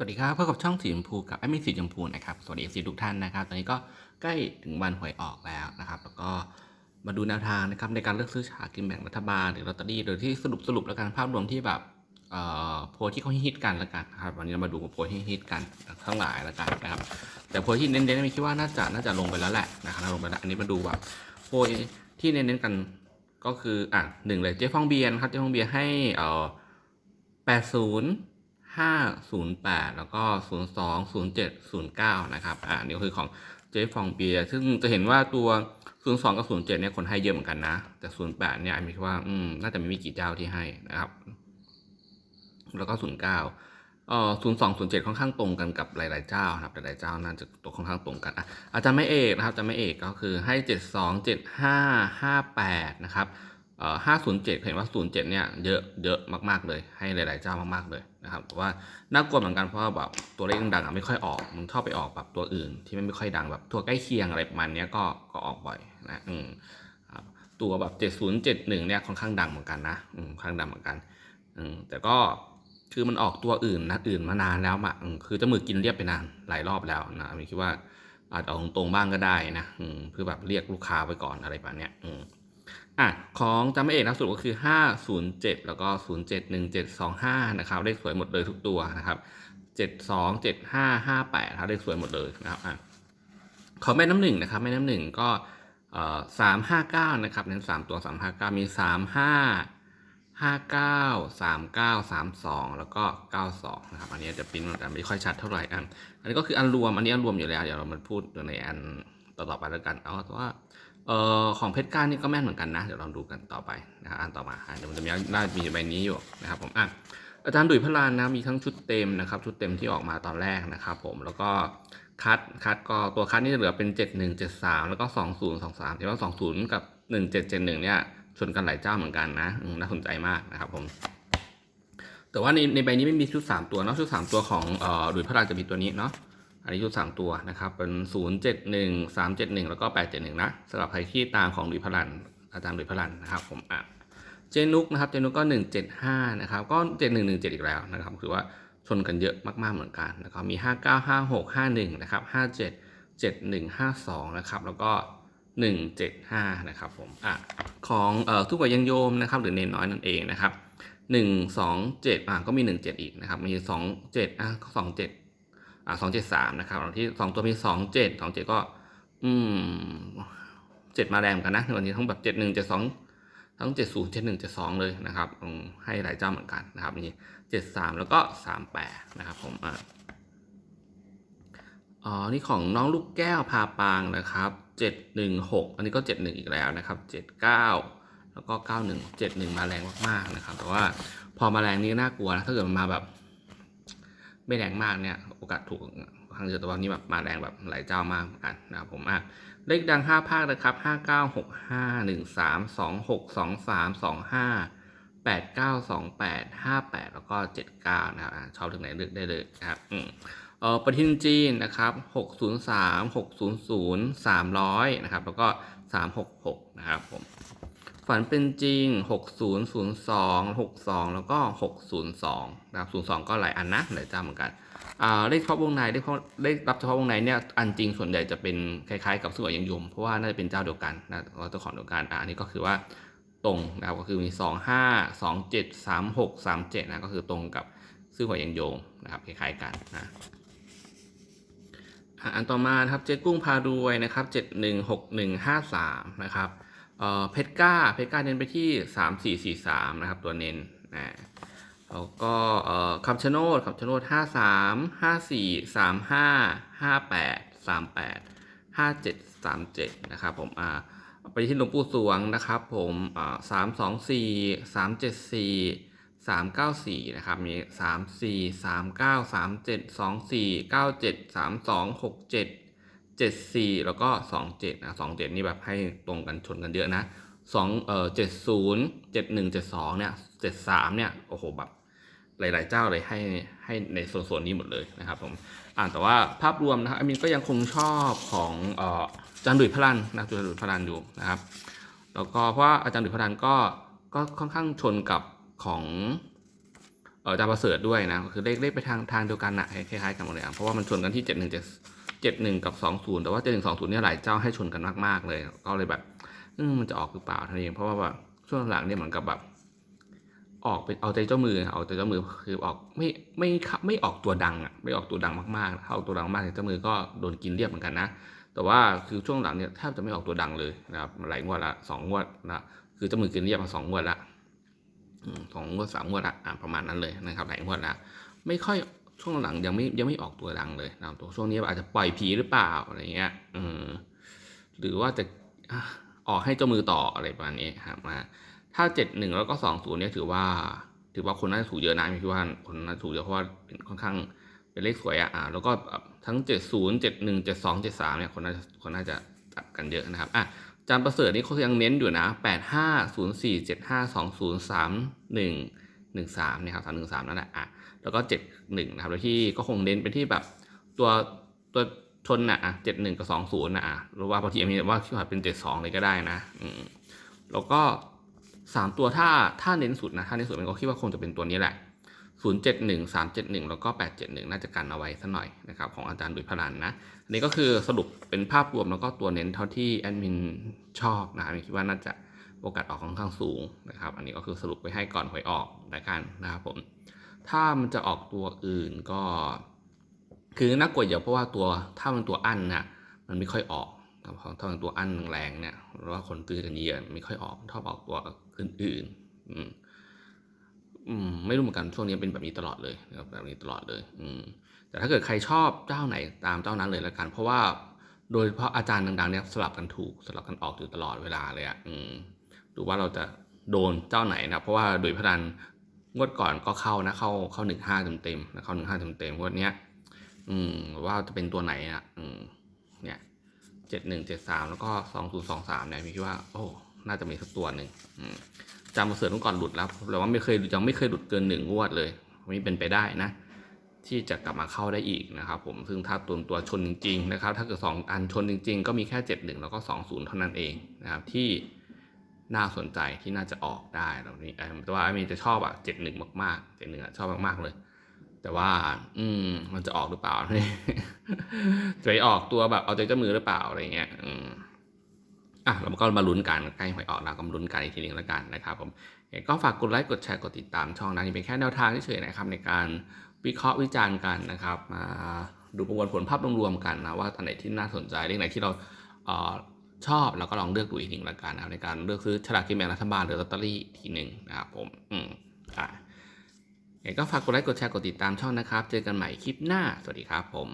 สวัสดีครับพบกับช่องสีชมพูกับแอดมินสีชมพูนะครับสวัสดีสีทุกท่านนะครับ ตอนนี้ก็ใกล้ถึงวันหวยออกแล้วนะครับ แล้วก็มาดูแนวทางนะครับในการเลือกซื้อฉากกินแบ่งรัฐบาลหรือลอตเตอรี่โดยที่สรุปสรุปแล้วกันภาพรวมที่แบบเอ่อโพลที่เขาฮิตกันแล้วกันนะครับวันนี้เรามาดูโพลที่ฮิตกันทั้งหลายแล้วกันนะครับ แต่โพลที่เน้นๆไม่คิดว่าน่าจะน่าจะลงไปแล้วแหละนะครับลงไปแล้วอันนี้มาดูแบบโพลที่เน้นๆกันก็คืออะหนึ่งเลยเจ๊ฟองเบียร์นะครับเจ๊ฟองเบียร์ให้เอ่อแปดศูนย์ ห้าศูนย์แปดแล้วก็ศูนย์สองศูนย์เจ็ดศูนย์เก้านะครับ อ่านี่คือของเจ๊ฟองเบียร์ซึ่งจะเห็นว่าตัวศูนย์สองกับศูนย์เจ็ดเนี่ยคนให้เยอะเหมือนกันนะ แต่ศูนย์แปดเนี่ยอันนี้คิดว่า อืม น่าจะไม่มีกี่เจ้าที่ให้นะครับ แล้วก็ศูนย์เก้าเอ่อศูนย์สองศูนย์เจ็ดค่อนข้างตรงกันกับหลาย ๆ เจ้านะครับ หลาย ๆ เจ้าน่าจะตัวค่อนข้างตรงกันอะอาจารย์ไม่เอกนะครับอาจารย์ไม่เอกก็คือให้เจ็ดสองเจ็ดห้าห้าแปดนะครับ เอ่อ507เจ็ดเห็นว่า07เจ็ดเนี่ยเยอะเยอะมากๆเลย ให้หลายๆเจ้ามากๆเลยนะครับแต่ว่าน่ากลัวเหมือนกันเพราะว่าแบบตัวเลขดังๆอะไม่ค่อยออกมันชอบไปออกแบบตัวอื่น ที่มันไม่ค่อยดังแบบตัวใกล้เคียงอะไรประมาณนี้ก็ก็ออกบ่อยนะอืมครับตัวแบบ7071เจ็ดหนึ่งเนี่ยค่อนข้างดังเหมือนกันนะอืมค่อนข้างดังเหมือนกันอืมแต่ก็คือมันออกตัวอื่นนะอื่นมานานแล้วอะอืมคือจะมือกินเรียบไปนานหลายรอบแล้วนะผมคิดว่าอาจจะเอาตรงๆบ้างก็ได้นะอืมเพื่อแบบเรียกลูกค้าไว้ก่อนอะไรแบบเนี้ยอืม อะของจำไม่เอกนะสุดก็คือ 507 แล้วก็ 071725 นะครับเลขสวยหมดเลยทุกตัวนะครับ 727558ครับเลขสวยหมดเลยนะครับอะของแม่น้ำหนึ่งนะครับแม่น้ำหนึ่งก็เอ่อ359นะครับเน้น3ตัว359มี35 59 39 32แล้วก็92นะครับ อันนี้จะปริ้นมันไม่ค่อยชัดเท่าไหร่อันอันนี้ก็คืออันรวมอันนี้อันรวมอยู่แล้ว เดี๋ยวเรามาพูดในอันต่อๆไปแล้วกันเอาว่า เอ่อของเพชรก้านนี่ก็แม่นเหมือนกันนะ เดี๋ยวลองดูกันต่อไปนะครับอันต่อมาเดี๋ยวมันจะมีน่ามีใบนี้อยู่นะครับผมอะอาจารย์ดุยพลานนะมีทั้งชุดเต็มนะครับชุดเต็มที่ออกมาตอนแรกนะครับผมแล้วก็คัดคัดก็ตัวคัดนี่จะเหลือเป็น 71 73 แล้วก็ 20 23แต่ว่า 20 กับ 1771 เนี่ยชนกันหลายเจ้าเหมือนกันนะน่าสนใจมากนะครับผมแต่ว่าในในใบนี้ไม่มีชุด 3 ตัวเนาะชุด 3 ตัวของเอ่อดุยพลานจะมีตัวนี้เนาะ อันนี้ชุดสามตัวนะครับ เป็นศูนย์เจ็ดหนึ่งสามเจ็ดหนึ่งแล้วก็แปดเจ็ดหนึ่งนะสำหรับใครที่ตามของดุยพลันอาจารย์ดุยพลันนะครับผมอะเจนุกนะครับเจนุกก็หนึ่งเจ็ดห้านะครับก็เจ็ดหนึ่งหนึ่งเจ็ดอีกแล้วนะครับคือว่าชนกันเยอะมากๆเหมือนกันนะครับมีห้าเก้าห้าหกห้าหนึ่งนะครับห้าเจ็ดเจ็ดหนึ่งห้าสองนะครับแล้วก็หนึ่งเจ็ดห้านะครับผมอะของเอ่อทุกวัยยังโยมนะครับหรือเนนน้อยนั่นเองนะครับหนึ่งสองเจ็ดอะก็มีหนึ่งเจ็ดอีกนะครับมีสองเจ็ดอะสองเจ็ด อ่าสองเจ็ดสามนะครับที่สองตัวมีสองเจ็ดสองเจ็ดก็ อืมเจ็ดมาแรงเหมือนกันนะในวันนี้ทั้งแบบเจ็ดหนึ่งเจ็ดสองทั้งเจ็ดศูนย์เจ็ดหนึ่งเจ็ดสองเลยนะครับให้หลายเจ้าเหมือนกันนะครับนี่เจ็ดสามแล้วก็สามแปดนะครับผมอ่าอ๋อ นี่ของน้องลูกแก้วพาปางนะครับเจ็ดหนึ่งหกอันนี้ก็เจ็ดหนึ่งอีกแล้วนะครับเจ็ดเก้าแล้วก็เก้าหนึ่งเจ็ดหนึ่งมาแรงมากๆนะครับ แต่ว่าพอมาแรงนี้น่ากลัวนะ ถ้าเกิดมันมาแบบ ไม่แรงมากเนี่ยโอกาสถูกทางเจอตัวนี้แบบมาแรงแบบหลายเจ้ามากอะนะครับผมอะเลขดัง 5 ภาคนะครับ 5 9 6 5 1 3 2 6 2 3 2 5 8 9 2 8 5 8 แล้วก็ 79 นะครับอะชอบถึงไหนเลือกได้เลยนะครับอืมเออปฏิทินจีนนะครับ 603 600 300 นะครับ แล้วก็ 366 นะครับผม ฝันเป็นจริง 6002 62 แล้วก็ 602นะครับ02 ก็หลายอันนะหลายเจ้าเหมือนกันอ่าเลขเฉพาะวงในเลขเลขรับเฉพาะวงในเนี่ยอันจริงส่วนใหญ่จะเป็นคล้ายๆ กับสุวรรณยังยม เพราะว่าน่าจะเป็นเจ้าเดียวกันนะเจ้าของเดียวกันอ่าอันนี้ก็คือว่าตรงนะครับก็คือมี 25 27 36 37นะก็คือตรงกับซื่อหวยยังโยงนะครับคล้ายๆกันนะอันต่อมาครับเจ๊กุ้งพารวยนะครับ 716153 นะครับ เอ่อเพชรก้าเพชรก้าเน้นไปที่สามสี่สี่สามนะครับ ตัวเน้นนะแล้วก็เอ่อคำชะโนดคำชะโนดห้าสามห้าสี่สามห้าห้าแปดสามแปดห้าเจ็ดสามเจ็ดนะครับผมอ่าไปที่หลวงปู่สวงนะครับผมอ่าสามสองสี่สามเจ็ดสี่สามเก้าสี่นะครับ มีสามสี่สามเก้าสามเจ็ดสองสี่เก้าเจ็ดสามสองหกเจ็ด เจ็ดสี่แล้วก็สองเจ็ดนะสองเจ็ดนี่แบบให้ตรงกันชนกันเยอะนะสองเอ่อเจ็ดศูนย์เจ็ดหนึ่งเจ็ดสองเนี่ยเจ็ดสามเนี่ย โอ้โห แบบ หลาย ๆ เจ้าเลยให้ให้ในโซนๆนี้หมดเลยนะครับผม อ่านแต่ว่าภาพรวมนะครับอามินก็ยังคงชอบของเอ่ออาจารย์ดุยพลันนะอาจารย์ดุยพลันอยู่นะครับ แล้วก็เพราะว่าอาจารย์ดุยพลันก็ก็ค่อนข้างชนกับของอาจารย์ประเสริฐด้วยนะ คือเลขเลขไปทางทางเดียวกันนะคล้ายๆกันหมดเลยอะเพราะว่ามันชนกันที่เจ็ด หนึ่งเจ็ดหนึ่งกับสองศูนย์แต่ว่าเจ็ดหนึ่งสองศูนย์เนี่ยหลายเจ้าให้ชนกันมากๆเลย ก็เลยแบบมมันจะออกหรือเปล่าท่านเองเพราะว่าแบบช่วงหลังเนี่ยเหมือนกับแบบออกเป็นเอาใจเจ้ามือเอาใจเจ้ามือคือออกไม่ไม่ไม่ไม่ออกตัวดังอะไม่ออกตัวดังมากๆถ้าออกตัวดังมากเจ้ามือก็โดนกินเรียบเหมือนกันนะ แต่ว่าคือช่วงหลังเนี่ยแทบจะไม่ออกตัวดังเลยนะครับหลายงวดละสองงวดนะคือเจ้ามือกินเรียบมาสองงวดละสองงวดสามงวดละประมาณนั้นเลยนะครับหลายงวดละไม่ค่อย ช่วงหลังยังไม่ยังไม่ออกตัวดังเลยนะครับตัวช่วงนี้อาจจะปล่อยผีหรือเปล่าอะไรเงี้ยอืมหรือว่าจะออกให้เจ้ามือต่ออะไรประมาณนี้ครับมาถ้าเจ็ดหนึ่งแล้วก็สองศูนย์เนี่ยถือว่า ถือว่าคนน่าจะถูกเยอะนะพี่คิดว่าคนน่าจะถูกเยอะเพราะว่าเป็นค่อนข้างเป็นเลขสวยอะอ่าแล้วก็ทั้งเจ็ดศูนย์เจ็ดหนึ่งเจ็ดสองเจ็ดสามเนี่ยคนน่าจะคนน่าจะจับกันเยอะนะครับอะจารย์ประเสริฐนี่เขายังเน้นอยู่นะแปดห้าศูนย์สี่เจ็ดห้าสองศูนย์สามหนึ่งหนึ่งสามเนี่ยครับสามหนึ่งสามนั่นแหละอะ แล้วก็เจ็ดหนึ่งนะครับแล้วที่ก็คงเน้นไปที่แบบตัวตัวชนนะอะเจ็ดหนึ่งกับสองศูนย์นะอะหรือว่าบางทีมีว่าคิดว่าเป็นเจ็ดสองเลยก็ได้นะอืมแล้วก็สามตัวถ้าถ้าเน้นสุดนะถ้าเน้นสุดมันก็คิดว่าคงจะเป็นตัวนี้แหละ0 7 1 3 7 1แล้วก็8 7 1น่าจะกันเอาไว้สักหน่อยนะครับของอาจารย์ดุยพลันนะอันนี้ก็คือสรุปเป็นภาพรวมแล้วก็ตัวเน้นเท่าที่แอดมินชอบนะครับคิดว่าน่าจะโอกาสออกค่อนข้างสูงนะครับ อันนี้ก็คือสรุปไปให้ก่อนหวยออกล้วกันนะครับผม ถ้ามันจะออกตัวอื่นก็ คือน่ากลัวเยอะเพราะว่าตัวถ้ามันตัวอั้นนะมันไม่ค่อยออกถ้ามันตัวอั้นแรงเนี่ยหรือว่าคนตื้อกันเยอะไม่ค่อยออกชอบออกตัวอื่นๆอืมอืมไม่รู้เหมือนกันช่วงนี้เป็นแบบนี้ตลอดเลยแบบนี้ตลอดเลย อืมแต่ถ้าเกิดใครชอบเจ้าไหนตามเจ้านั้นเลยล้วกัน เพราะว่าโดยเฉพาะอาจารย์ดังๆเนี่ยสลับกันถูกสลับกันออกอยู่ตลอดเวลาเลยอะอืมดูว่าเราจะโดนเจ้าไหนนะเพราะว่าโดยพนัน งวดก่อนก็เข้านะ เข้าเข้าหนึ่งห้าเต็มๆนะเข้าหนึ่งห้าเต็มๆงวดเนี้ย อืมว่าจะเป็นตัวไหนอะ อืม เนี่ยเจ็ดหนึ่งเจ็ดสามแล้วก็สองศูนย์สองสามเนี่ยพี่คิดว่า โอ้น่าจะมีสักตัวหนึ่งอืมจำมาเสือเมื่อก่อนหลุดแล้วแต่ว่าไม่เคยยังไม่เคยหลุดเกินหนึ่งงวดเลยไม่เป็นไปได้นะ ที่จะกลับมาเข้าได้อีกนะครับผมซึ่งถ้าตัวตัวชนจริง ๆ นะครับ ถ้าเกิดสองอันชนจริง ๆ ก็มีแค่เจ็ดหนึ่งแล้วก็สองศูนย์เท่านั้นเองนะครับที่ น่าสนใจที่น่าจะออกได้ตรงนี้เอิ่มแต่ว่าไอ้มีจะชอบอะเจ็ดหนึ่งมากๆเจ็ดหนึ่งอะชอบมากๆเลย แต่ว่า อืม มันจะออกหรือเปล่าจะไปออกตัวแบบเอาใจเจ้ามือหรือเปล่าอะไรเงี้ย อืมอะเราก็มาลุ้นกันใกล้หวยออกเราก็มาลุ้นกันอีกทีหนึ่งแล้วกันนะครับผมก็ฝากกดไลค์กดแชร์กดติดตามช่องนะนี่เป็นแค่แนวทางเฉยๆนะครับในการวิเคราะห์วิจารณ์กันนะครับ มาดูประมวลผลภาพรวมๆกันนะว่าตอนไหนที่น่าสนใจเรื่องไหนที่เราเอ่อ ชอบเราก็ลองเลือกดูอีกหนึ่งละกันนะครับในการเลือกซื้อฉลากกินแบ่งรัฐบาลหรือลอตเตอรี่ทีหนึ่งนะครับผมอืมอะก็ฝากกดไลค์กดแชร์กดติดตามช่องนะครับ เจอกันใหม่คลิปหน้า สวัสดีครับผม